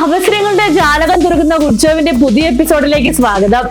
അവസരങ്ങളുടെ ജാലകം തുറക്കുന്ന ഉത്സവിന്റെ പുതിയ എപ്പിസോഡിലേക്ക് സ്വാഗതം.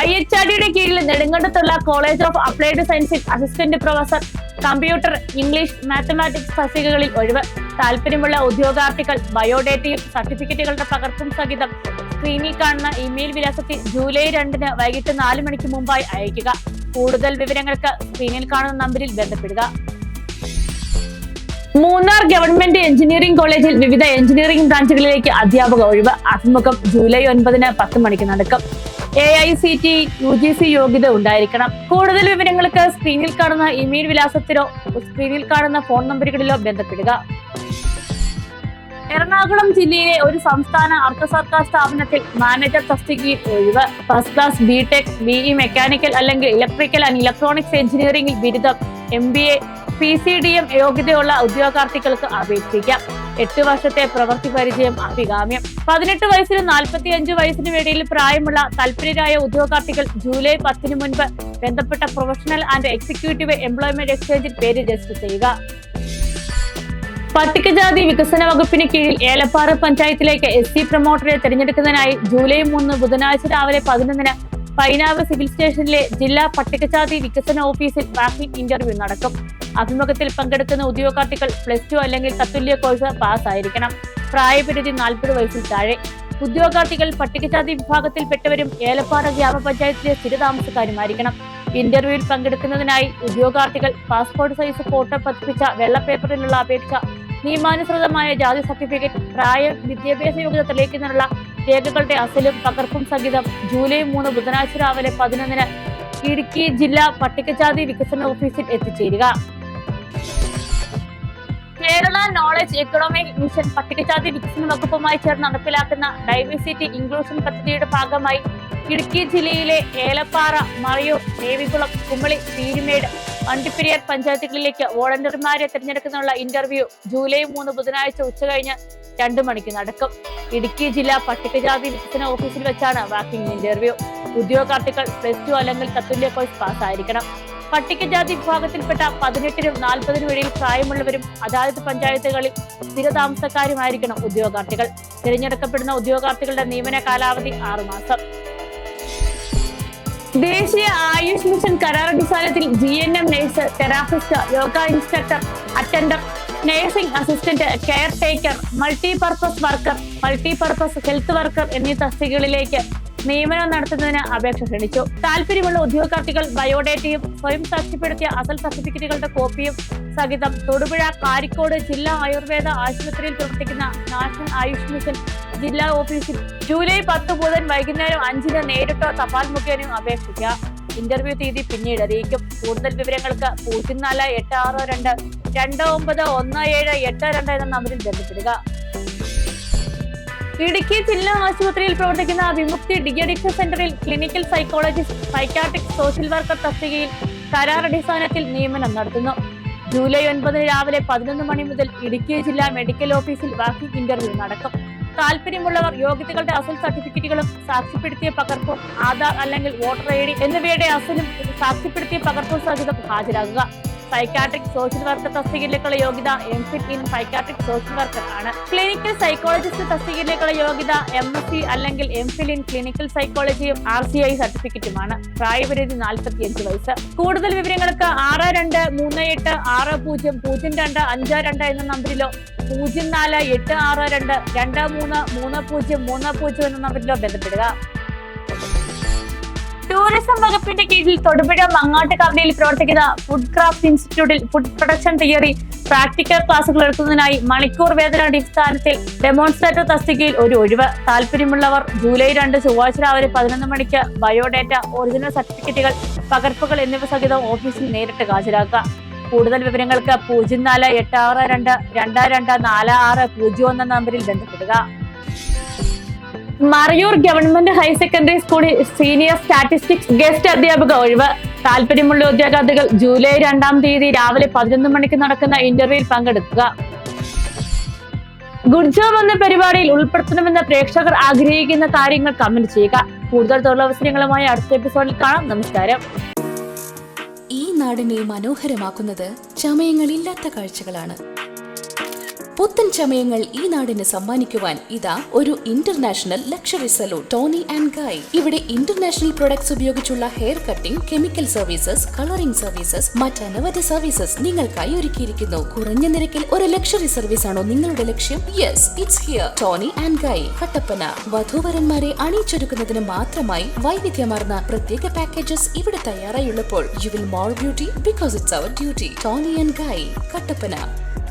ഐ എച്ച് ആർ ഡിയുടെ കീഴിൽ നെടുങ്കണ്ടത്തുള്ള കോളേജ് ഓഫ് അപ്ലൈഡ് സയൻസിൽ assistant professor computer English mathematics തസ്തികകളിൽ ഒഴിവ്. താല്പര്യമുള്ള ഉദ്യോഗാർത്ഥികൾ ബയോഡേറ്റയും സർട്ടിഫിക്കറ്റുകളുടെ പകർപ്പും സഹിതം സ്ക്രീനിൽ കാണുന്ന ഇമെയിൽ വിലാസത്തിൽ ജൂലൈ രണ്ടിന് വൈകിട്ട് നാല് മണിക്ക് മുമ്പായി അയക്കുക കൂടുതൽ വിവരങ്ങൾക്ക് സ്ക്രീനിൽ കാണുന്ന നമ്പറിൽ ബന്ധപ്പെടുക. മൂന്നാർ ഗവൺമെന്റ് എഞ്ചിനീയറിംഗ് കോളേജിൽ വിവിധ എഞ്ചിനീയറിംഗ് ബ്രാഞ്ചുകളിലേക്ക് അധ്യാപക ഒഴിവ്. അഭിമുഖം ജൂലൈ ഒൻപതിന് പത്ത് മണിക്ക് നടക്കും. A I C T U G C യോഗ്യത ഉണ്ടായിരിക്കണം. കൂടുതൽ വിവരങ്ങൾക്ക് സ്ക്രീനിൽ കാണുന്ന ഇമെയിൽ വിലാസത്തിലോ സ്ക്രീനിൽ കാണുന്ന ഫോൺ നമ്പറുകളിലോ ബന്ധപ്പെടുക. എറണാകുളം ജില്ലയിലെ ഒരു സംസ്ഥാന അർദ്ധ സർക്കാർ സ്ഥാപനത്തിൽ മാനേജർ തസ്തികയിൽ ഒഴിവ്. First class B tech BE mechanical അല്ലെങ്കിൽ ഇലക്ട്രിക്കൽ ആൻഡ് ഇലക്ട്രോണിക്സ് എഞ്ചിനീയറിംഗിൽ ബിരുദം M B A P C D M യോഗ്യതയുള്ള ഉദ്യോഗാർത്ഥികൾക്ക് അപേക്ഷിക്കാം. എട്ട് വർഷത്തെ പ്രവൃത്തി പരിചയം അഭികാമ്യം. പതിനെട്ട് വയസ്സിനും നാൽപ്പത്തി അഞ്ച് വയസ്സിനും ഇടയിൽ പ്രായമുള്ള തൽപരരായ ഉദ്യോഗാർത്ഥികൾ ജൂലൈ പത്തിന് മുൻപ് ബന്ധപ്പെട്ട പ്രൊഫഷണൽ ആൻഡ് എക്സിക്യൂട്ടീവ് എംപ്ലോയ്മെന്റ് എക്സ്ചേഞ്ചിൽ പേര് രജിസ്റ്റർ ചെയ്യുക. പട്ടികജാതി വികസന വകുപ്പിന് കീഴിൽ ഏലപ്പാറ പഞ്ചായത്തിലേക്ക് എസ് സി പ്രൊമോട്ടറെ തിരഞ്ഞെടുക്കുന്നതിനായി ജൂലൈ മൂന്ന് ബുധനാഴ്ച രാവിലെ പതിനൊന്നിന് പൈനാവ് സിവിൽ സ്റ്റേഷനിലെ ജില്ലാ പട്ടികജാതി വികസന ഓഫീസിൽ ട്രാഫിക് ഇന്റർവ്യൂ നടക്കും. അഭിമുഖത്തിൽ പങ്കെടുക്കുന്ന ഉദ്യോഗാർത്ഥികൾ പ്ലസ് ടു അല്ലെങ്കിൽ തത്തുല്യ കോഴ്സ് പാസ്സായിരിക്കണം. പ്രായപരിധി നാൽപ്പത് വയസ്സിൽ താഴെ. ഉദ്യോഗാർത്ഥികൾ പട്ടികജാതി വിഭാഗത്തിൽപ്പെട്ടവരും ഏലപ്പാറ ഗ്രാമപഞ്ചായത്തിലെ സ്ഥിരതാമസക്കാരുമായിരിക്കണം. ഇന്റർവ്യൂവിൽ പങ്കെടുക്കുന്നതിനായി ഉദ്യോഗാർത്ഥികൾ പാസ്പോർട്ട് സൈസ് ഫോട്ടോ പതിപ്പിച്ച വെള്ള പേപ്പറിലുള്ള അപേക്ഷ നിയമാനുസൃതമായ ജാതി സർട്ടിഫിക്കറ്റ് പ്രായ വിദ്യാഭ്യാസ യോഗ്യത തെളിയിക്കുന്നതിനുള്ള രേഖകളുടെ അസലും പകർപ്പും സഹിതം ജൂലൈ മൂന്ന് ബുധനാഴ്ച രാവിലെ പതിനൊന്നിന് ഇടുക്കി ജില്ലാ പട്ടികജാതി വികസന ഓഫീസിൽ എത്തിച്ചേരുക. കേരള നോളജ് എക്കണോമിക് മിഷൻ പട്ടികജാതി വികസന വകുപ്പുമായി ചേർന്ന് നടപ്പിലാക്കുന്ന ഡൈവേഴ്സിറ്റി ഇൻക്ലൂഷൻ പദ്ധതിയുടെ ഭാഗമായി ഇടുക്കി ജില്ലയിലെ ഏലപ്പാറ മറയൂർ ദേവികുളം കുമളി പീരുമേട് വണ്ടിപ്പെരിയാർ പഞ്ചായത്തുകളിലേക്ക് വോളണ്ടിയർമാരെ തിരഞ്ഞെടുക്കുന്നതിനുള്ള ഇന്റർവ്യൂ ജൂലൈ മൂന്ന് ബുധനാഴ്ച ഉച്ചകഴിഞ്ഞ് രണ്ടു മണിക്ക് നടക്കും ഇടുക്കി ജില്ലാ പട്ടികജാതി വികസന ഓഫീസിൽ വെച്ചാണ് വാക്കിംഗ് ഇന്റർവ്യൂ. ഉദ്യോഗാർത്ഥികൾ പ്ലസ് ടു അല്ലെങ്കിൽ തത്തുല്യ കോഴ്സ് പാസ്സായിരിക്കണം. പട്ടികജാതി വിഭാഗത്തിൽപ്പെട്ട പതിനെട്ടിനും നാൽപ്പതിനും ഇടയിൽ പ്രായമുള്ളവരും അതായത് പഞ്ചായത്തുകളിൽ സ്ഥിരതാമസക്കാരുമായിരിക്കണം ഉദ്യോഗാർത്ഥികൾ. തിരഞ്ഞെടുക്കപ്പെടുന്ന ഉദ്യോഗാർത്ഥികളുടെ നിയമന കാലാവധി ആറുമാസം ദേശീയ ആയുഷ് മിഷൻ കരാർ അടിസ്ഥാനത്തിൽ G N M nurse therapist yoga instructor attender nursing assistant care taker multipurpose worker multipurpose health worker എന്നീ തസ്തികകളിലേക്ക് നിയമനം നടത്തുന്നതിന് അപേക്ഷ ക്ഷണിച്ചു. താല്പര്യമുള്ള ഉദ്യോഗാർത്ഥികൾ ബയോഡേറ്റയും സ്വയം സാക്ഷ്യപ്പെടുത്തിയ അസൽ സർട്ടിഫിക്കറ്റുകളുടെ കോപ്പിയും സഹിതം തൊടുപുഴ കാരിക്കോട് ജില്ലാ ആയുർവേദ ആശുപത്രിയിൽ പ്രവർത്തിക്കുന്ന നാഷണൽ ആയുഷ് മിഷൻ ജില്ലാ ഓഫീസിൽ ജൂലൈ പത്ത് മുതൽ വൈകുന്നേരം അഞ്ചിന് നേരിട്ടോ തപാൽ മുഖേനയും അപേക്ഷിക്കാം. ഇന്റർവ്യൂ തീയതി പിന്നീട് അറിയിക്കും. കൂടുതൽ വിവരങ്ങൾക്ക് പൂജ്യം നാല് എട്ട് ആറ് രണ്ട് രണ്ട് ഒമ്പത് ഒന്ന് ഏഴ് എട്ട് രണ്ട് എന്ന നമ്പറിൽ ബന്ധപ്പെടുക. ഇടുക്കി ജില്ലാ ആശുപത്രിയിൽ പ്രവർത്തിക്കുന്ന വിമുക്തി ഡി അഡിക്ഷൻ സെന്ററിൽ clinical psychologist psychiatric social worker തസ്തികയിൽ കരാർ അടിസ്ഥാനത്തിൽ നിയമനം നടത്തുന്നു. ജൂലൈ ഒൻപതിന് രാവിലെ പതിനൊന്ന് മണി മുതൽ ഇടുക്കി ജില്ലാ മെഡിക്കൽ ഓഫീസിൽ വാക്കിംഗ് ഇന്റർവ്യൂ നടക്കും. താല്പര്യമുള്ളവർ യോഗ്യതകളുടെ അസൽ സർട്ടിഫിക്കറ്റുകളും സാക്ഷ്യപ്പെടുത്തിയ പകർപ്പും ആധാർ അല്ലെങ്കിൽ വോട്ടർ ഐ ഡി എന്നിവയുടെ അസലും സാക്ഷ്യപ്പെടുത്തിയ പകർപ്പും സഹിതം ഹാജരാകുക. സൈക്കാട്രിക് സോഷ്യൽ വർക്കർ തസ്തികയിലേക്കുള്ള യോഗ്യത M phil in psychiatric social worker ആണ്. ക്ലിനിക്കൽ സൈക്കോളജിസ്റ്റ് തസ്തികയിലേക്കുള്ള യോഗ്യത എം എസ് സി അല്ലെങ്കിൽ എം ഫിൽ ഇൻ ക്ലിനിക്കൽ സൈക്കോളജിയും ആർ സി ഐ സർട്ടിഫിക്കറ്റുമാണ് പ്രായപരിധി നാൽപ്പത്തിയഞ്ച് വയസ്സ്. കൂടുതൽ വിവരങ്ങൾക്ക് ആറ് രണ്ട് മൂന്ന് എട്ട് ആറ് പൂജ്യം പൂജ്യം രണ്ട് അഞ്ച് രണ്ട് എന്ന നമ്പറിലോ പൂജ്യം നാല് എട്ട് ആറ് രണ്ട് രണ്ട് മൂന്ന് മൂന്ന് പൂജ്യം മൂന്ന് പൂജ്യം എന്ന നമ്പറിലോ ബന്ധപ്പെടുക. ടൂറിസം വകുപ്പിന്റെ കീഴിൽ തൊടുപുഴ മങ്ങാട്ടുകവലയിൽ പ്രവർത്തിക്കുന്ന ഫുഡ് ക്രാഫ്റ്റ് ഇൻസ്റ്റിറ്റ്യൂട്ടിൽ ഫുഡ് പ്രൊഡക്ഷൻ തിയറി പ്രാക്ടിക്കൽ ക്ലാസുകൾ എടുക്കുന്നതിനായി മണിക്കൂർ വേതന അടിസ്ഥാനത്തിൽ ഡെമോൺസ്ട്രേറ്റർ തസ്തികയിൽ ഒരു ഒഴിവ്. താല്പര്യമുള്ളവർ ജൂലൈ രണ്ട് ചൊവ്വാഴ്ച രാവിലെ പതിനൊന്ന് മണിക്ക് ബയോഡേറ്റ ഒറിജിനൽ സർട്ടിഫിക്കറ്റുകൾ പകർപ്പുകൾ എന്നിവ സഹിതം ഓഫീസിൽ നേരിട്ട് ഹാജരാക്കുക. കൂടുതൽ വിവരങ്ങൾക്ക് പൂജ്യം നാല് എട്ട് ആറ് രണ്ട് രണ്ട് രണ്ട് നാല് ആറ് പൂജ്യം ഒന്ന് നമ്പറിൽ ബന്ധപ്പെടുക. മറയൂർ ഗവൺമെന്റ് ഹയർ സെക്കൻഡറി സ്കൂളിൽ സീനിയർ സ്റ്റാറ്റിസ്റ്റിക്സ് ഗസ്റ്റ് അധ്യാപക ഒഴിവ്. താല്പര്യമുള്ള ഉദ്യോഗാർത്ഥികൾ ജൂലൈ രണ്ടാം തീയതി രാവിലെ പതിനൊന്ന് മണിക്ക് നടക്കുന്ന ഇന്റർവ്യൂവിൽ പങ്കെടുക്കുക. ഗുഡ് എന്ന പരിപാടിയിൽ ഉൾപ്പെടുത്തണമെന്ന് പ്രേക്ഷകർ ആഗ്രഹിക്കുന്ന കാര്യങ്ങൾ കമന്റ് ചെയ്യുക. കൂടുതൽ തൊഴിലവസരങ്ങളുമായി അടുത്ത എപ്പിസോഡിൽ കാണാം. നമസ്കാരം. ഈ നാടിനെ മനോഹരമാക്കുന്നത് ചമയങ്ങളില്ലാത്ത കാഴ്ചകളാണ്. പുത്തൻ ചമയങ്ങൾ ഈ നാടിന് സമ്മാനിക്കുവാൻ ഇതാ ഒരു international luxury salon Toni and Guy ഇവിടെ ഇന്റർനാഷണൽ പ്രൊഡക്ട്സ് ഉപയോഗിച്ചുള്ള hair cutting chemical services colouring services മറ്റനവധി services നിങ്ങൾക്കായി ഒരുക്കിയിരിക്കുന്നു. കുറഞ്ഞ നിരക്കിൽ ഒരു ലക്ഷറി സർവീസ് ആണോ നിങ്ങളുടെ ലക്ഷ്യം? Yes it's here Toni and Guy Kattappana. വധൂവരന്മാരെ അണിയിച്ചൊരുക്കുന്നതിന് മാത്രമായി വൈവിധ്യമാർന്ന പ്രത്യേക പാക്കേജസ് ഇവിടെ തയ്യാറായുള്ളപ്പോൾ you will more beauty because it's our duty Toni and Guy Kattappana.